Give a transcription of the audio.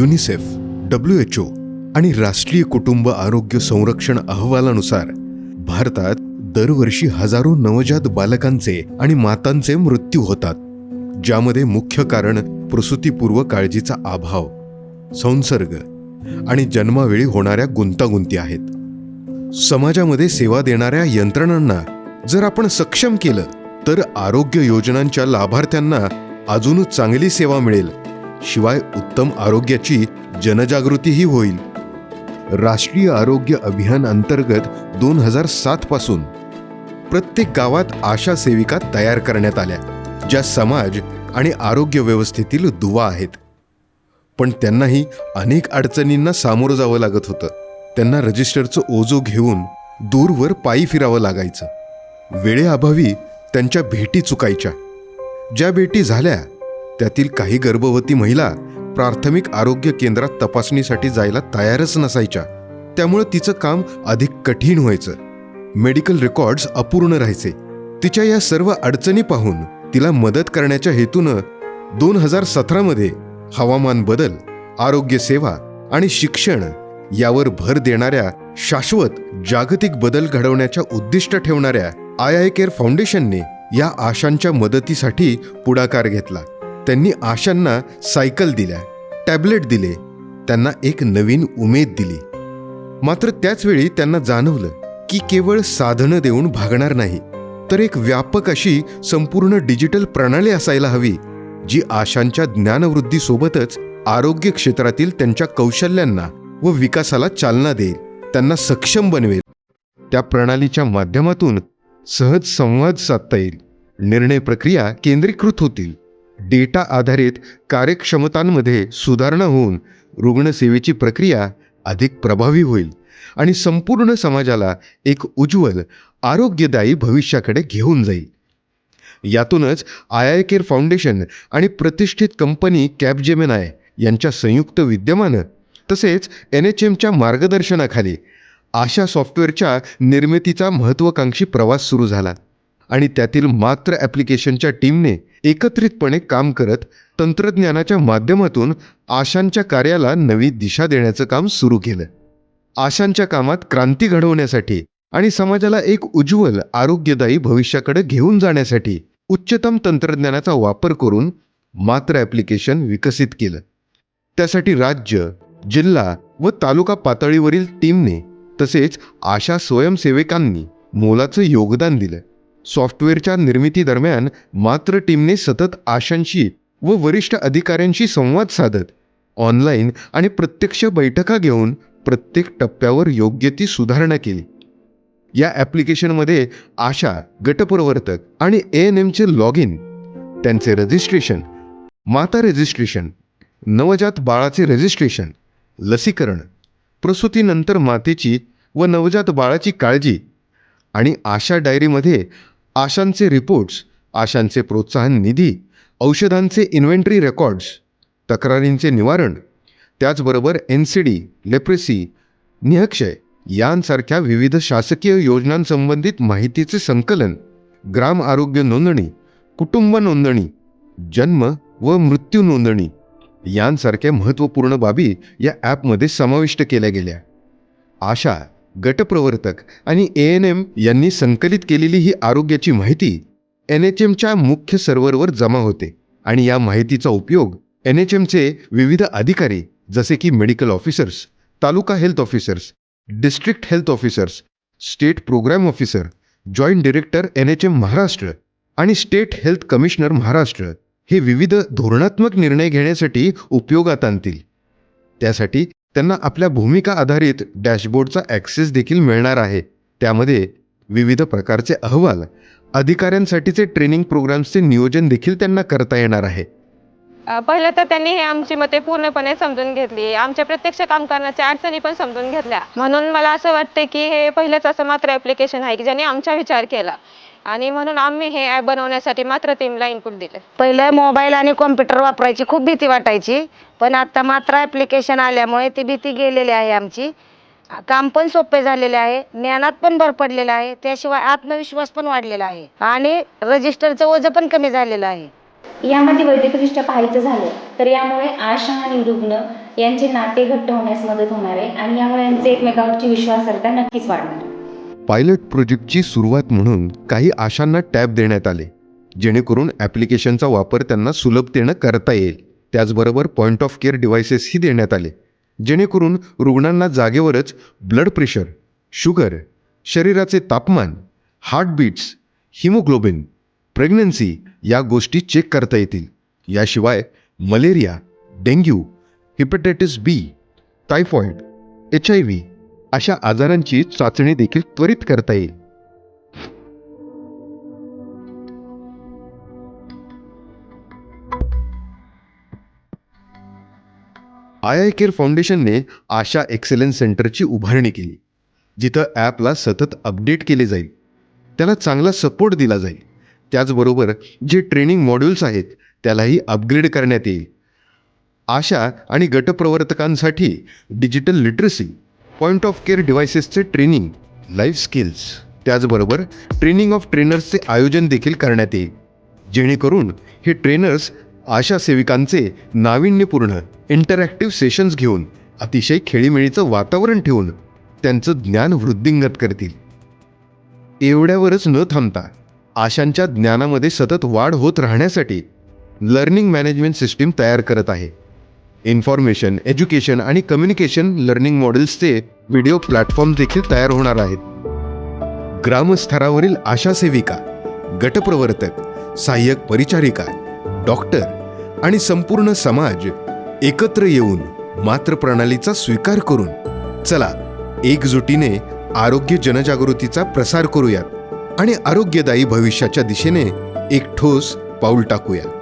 UNICEF W H O आणि राष्ट्रीय कुटुंब आरोग्य संरक्षण अहवालानुसार भारतात दरवर्षी हजारो नवजात बालकांचे आणि मातांचे मृत्यू होतात ज्यामध्ये मुख्य कारण प्रसूतीपूर्व काळजीचा अभाव संसर्ग आणि जन्मावेळी होणाऱ्या गुंतागुंती आहेत. समाजामध्ये सेवा देणाऱ्या यंत्रणांना जर आपण सक्षम केलं तर आरोग्य योजनांच्या लाभार्थ्यांना अजूनच चांगली सेवा मिळेल. शिवाय उत्तम आरोग्याची जनजागृतीही होईल. राष्ट्रीय आरोग्य अभियान अंतर्गत दोन हजार सात पासून प्रत्येक गावात आशा सेविका तयार करण्यात आल्या ज्या समाज आणि आरोग्य व्यवस्थेतील दुवा आहेत. पण त्यांनाही अनेक अडचणींना सामोरं जावं लागत होतं. त्यांना रजिस्टरचं ओझो घेऊन दूरवर पायी फिरावं लागायचं. वेळेअभावी त्यांच्या भेटी चुकायच्या. ज्या भेटी झाल्या त्यातील काही गर्भवती महिला प्राथमिक आरोग्य केंद्रात तपासणीसाठी जायला तयारच नसायच्या. त्यामुळे तिचं काम अधिक कठीण व्हायचं. मेडिकल रेकॉर्ड्स अपूर्ण राहायचे. तिच्या या सर्व अडचणी पाहून तिला मदत करण्याच्या हेतूनं दोन हजार सतरामध्ये हवामान बदल आरोग्य सेवा आणि शिक्षण यावर भर देणाऱ्या शाश्वत जागतिक बदल घडवण्याच्या उद्दिष्ट ठेवणाऱ्या आय आय केअर फाउंडेशनने या आशांच्या मदतीसाठी पुढाकार घेतला. त्यांनी आशांना सायकल दिल्या टॅबलेट दिले त्यांना एक नवीन उमेद दिली. मात्र त्याचवेळी त्यांना जाणवलं की केवळ साधनं देऊन भागणार नाही तर एक व्यापक अशी संपूर्ण डिजिटल प्रणाली असायला हवी जी आशांच्या ज्ञानवृद्धीसोबतच आरोग्य क्षेत्रातील त्यांच्या कौशल्यांना व विकासाला चालना देईल त्यांना सक्षम बनवेल. त्या प्रणालीच्या माध्यमातून सहज संवाद साधता येईल. निर्णय प्रक्रिया केंद्रीकृत होतील. डेटा आधारित कार्यक्षमतांमध्ये सुधारणा होऊन रुग्णसेवेची प्रक्रिया अधिक प्रभावी होईल आणि संपूर्ण समाजाला एक उज्ज्वल आरोग्यदायी भविष्याकडे घेऊन जाईल. यातूनच आय आय केअर फाउंडेशन आणि प्रतिष्ठित कंपनी कॅबजेमेनाय यांच्या संयुक्त विद्यमानं तसेच एन एच एमच्या मार्गदर्शनाखाली आशा सॉफ्टवेअरच्या निर्मितीचा महत्त्वाकांक्षी प्रवास सुरू झाला. आणि त्यातील मात्र ॲप्लिकेशनच्या टीमने एकत्रितपणे काम करत तंत्रज्ञानाच्या माध्यमातून आशांच्या कार्याला नवी दिशा देण्याचं काम सुरू केलं. आशांच्या कामात क्रांती घडवण्यासाठी आणि समाजाला एक उज्ज्वल आरोग्यदायी भविष्याकडे घेऊन जाण्यासाठी उच्चतम तंत्रज्ञानाचा वापर करून मात्र ॲप्लिकेशन विकसित केलं. त्यासाठी राज्य जिल्हा व तालुका पातळीवरील टीमने तसेच आशा स्वयंसेवकांनी मोलाचं योगदान दिलं. सॉफ्टवेअरच्या निर्मितीदरम्यान मात्र टीमने सतत आशांशी व वरिष्ठ अधिकाऱ्यांशी संवाद साधत ऑनलाईन आणि प्रत्यक्ष बैठका घेऊन प्रत्येक टप्प्यावर योग्य ती सुधारणा केली. या ॲप्लिकेशनमध्ये आशा गटप्रवर्तक आणि ए एन एमचे लॉग इन त्यांचे रजिस्ट्रेशन माता रजिस्ट्रेशन नवजात बाळाचे रजिस्ट्रेशन लसीकरण प्रसूतीनंतर मातेची व नवजात बाळाची काळजी आणि आशा डायरीमध्ये आशांचे रिपोर्ट्स आशांचे प्रोत्साहन निधी औषधांचे इन्व्हेंटरी रेकॉर्ड्स तक्रारींचे निवारण त्याचबरोबर N C D leprosy Nikshay यांसारख्या विविध शासकीय योजनांसंबंधित माहितीचे संकलन ग्राम आरोग्य नोंदणी कुटुंब नोंदणी जन्म व मृत्यू नोंदणी यांसारख्या महत्त्वपूर्ण बाबी या ॲपमध्ये समाविष्ट केल्या गेल्या. आशा गटप्रवर्तक आणि ए एन एम यांनी संकलित केलेली ही आरोग्याची माहिती एन एच एमच्या मुख्य सर्व्हरवर जमा होते आणि या माहितीचा उपयोग एन एच एमचे विविध अधिकारी जसे की medical officers taluka health officers district health officers state programme officer joint director N H M Maharashtra आणि स्टेट हेल्थ कमिशनर महाराष्ट्र हे विविध धोरणात्मक निर्णय घेण्यासाठी उपयोगात आणतील. त्यासाठी त्यांना आपल्या भूमिका आधारित डॅशबोर्डचा ॲक्सेस देखील मिळणार आहे. त्यामध्ये विविध प्रकारचे अहवाल अधिकाऱ्यांसाठीचे ट्रेनिंग प्रोग्राम्सचे नियोजन देखील त्यांना करता येणार आहे. पहिलं तर त्यांनी हे आमची मते पूर्णपणे समजून घेतली. आमच्या प्रत्यक्ष काम करण्याच्या अडचणी पण समजून घेतल्या. म्हणून मला असं वाटतं की हे पहिलंच असं मात्र ॲप्लिकेशन आहे की ज्याने आमचा विचार केला. आणि म्हणून आम्ही हे ॲप बनवण्यासाठी मात्र टीमला इनपुट दिले. पहिलं मोबाईल आणि कॉम्प्युटर वापरायची खूप भीती वाटायची. पण आता मात्र ॲप्लिकेशन आल्यामुळे ती भीती गेलेली आहे आमची. काम पण सोपे झालेले आहे ज्ञानात पण भर पडलेला आहे त्याशिवाय आत्मविश्वास पण वाढलेला आहे. आणि रजिस्टरचं ओझं पण कमी झालेलं आहे. यामध्ये वैद्यकदृष्ट्या पाहायचं झालं तर यामुळे आशा आणि रुग्ण यांचे नाते घट्ट होण्यास मदत होणार आहे आणि यामुळे यांचे एकमेकांवरची विश्वासार्हता नक्कीच वाढणार पायलट प्रोजेक्टची सुरुवात म्हणून काही आशांना टॅब देण्यात आले जेणेकरून ॲप्लिकेशनचा वापर त्यांना सुलभतेनं करता येईल. त्याचबरोबर पॉईंट ऑफ केअर डिव्हायसेसही देण्यात आले जेणेकरून रुग्णांना जागेवरच ब्लड प्रेशर शुगर शरीराचे तापमान हार्टबीट्स हिमोग्लोबिन प्रेग्नन्सी या गोष्टी चेक करता येतील. याशिवाय malaria dengue hepatitis B typhoid H I V अशा आजारांची चाचणी देखील त्वरित करता येईल. आय आय केअर फाउंडेशनने आशा एक्सेलन्स सेंटरची उभारणी केली जिथं ॲपला सतत अपडेट केले जाईल. त्याला चांगला सपोर्ट दिला जाईल. त्याचबरोबर जे ट्रेनिंग मॉड्यूल्स आहेत त्यालाही अपग्रेड करण्यात येईल. आशा आणि गटप्रवर्तकांसाठी digital literacy point of care डिव्हायसेसचे training life skills त्याचबरोबर ट्रेनिंग ऑफ ट्रेनर्सचे आयोजन देखील करण्यात येईल. जेणेकरून हे ट्रेनर्स आशा सेविकांचे नाविन्यपूर्ण इंटरॅक्टिव्ह सेशन्स घेऊन अतिशय खेळीमेळीचं वातावरण ठेवून त्यांचं ज्ञान वृद्धिंगत करतील. एवढ्यावरच न थांबता आशांच्या ज्ञानामध्ये सतत वाढ होत राहण्यासाठी लर्निंग मॅनेजमेंट सिस्टीम तयार करत आहे. इन्फॉर्मेशन एज्युकेशन आणि कम्युनिकेशन लर्निंग मॉडेल्सचे व्हिडिओ प्लॅटफॉर्म देखील तयार होणार आहेत. ग्रामस्तरावरील आशा सेविका गटप्रवर्तक सहाय्यक परिचारिका डॉक्टर आणि संपूर्ण समाज एकत्र येऊन मात्र प्रणालीचा स्वीकार करून चला एकजुटीने आरोग्य जनजागृतीचा प्रसार करूयात आणि आरोग्यदायी भविष्याच्या दिशेने एक ठोस पाऊल टाकूया